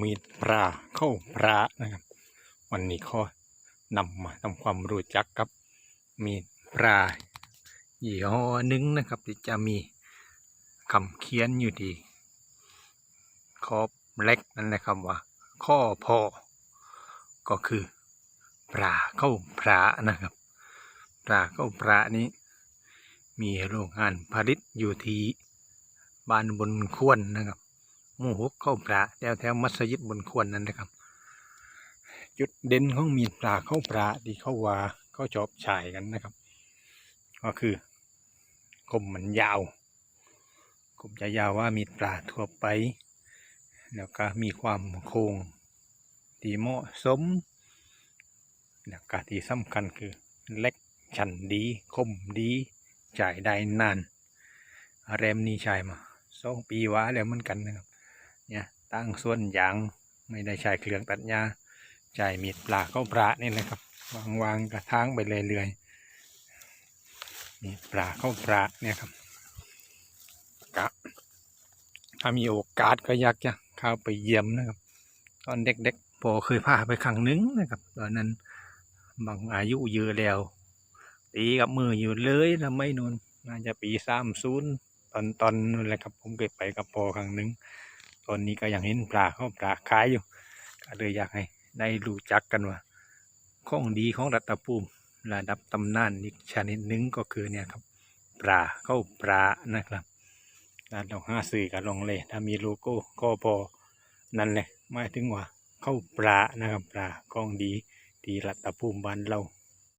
มีดปลาเข้าปลานะครับ วันนี้ข้อนำมาทำความรู้จักกับมีดปลายี่ห้อหนึ่งนะครับที่จะมีคำเขียนอยู่ที่ขอบเล็กนั่นแหละครับว่า ข้อพอก็คือปลาเข้าปลานะครับปลาเข้าปลานี้ มีโรงงานผลิตอยู่ที่บ้านบนควนนะครับ หมู่หกเข้าปลาแถวแถวมัสยิดบนควนนั่นนะครับ จุดเด่นของมีดปลาเข้าปลาที่เขาว่าเขาชอบฉายกันนะครับ ก็คือคมมันยาวคมจะยาวว่ามีปลาทั่วไป แล้วก็มีความโค้งที่เหมาะสมแล้วก็ที่สำคัญคือเล็กชันดีคมดีจ่ายได้นาน แรมนี่ใช้มาสองปีวะแล้วเหมือนกันนะครับ เนี่ยตั้งส่วนยางไม่ได้ใช้เครื่องตัดหญ้าใช้มีดปลาเข้าปลานี่นะครับ วางวางกระทางไปเรื่อยๆมีดปลาเข้าปลาเนี่ยครับกะถ้ามีโอกาสก็อยากจะเข้าไปเยี่ยมนะครับ ตอนเด็กๆพอเคยพาไปครั้งหนึงนะครับ ตอนนั้นบางอายุเยอะแล้วตีกับมืออยู่เลยแล้วไม่นนน่าจะปีสามศูนย์ตอนตอนนั่นแหละครับ ผมเคยไปกับพอครั้งหนึ่ง ตอนนี้ก็ยังเห็นปลาเขาปลาขายอยู่ ก็เลยอยากให้ได้รู้จักกันว่าของดีของรัตภูมิระดับตำนานอีกชนิดหนึ่งก็คือเนี่ยครับปลาเข้าปลานะครับการลองห้าสื่อกันลองเลย ถ้ามีโลโก้ก็พอนั่นแหละหมายถึงว่าเข้าปลานะครับปลาของดีที่รัตภูมิบ้านเรา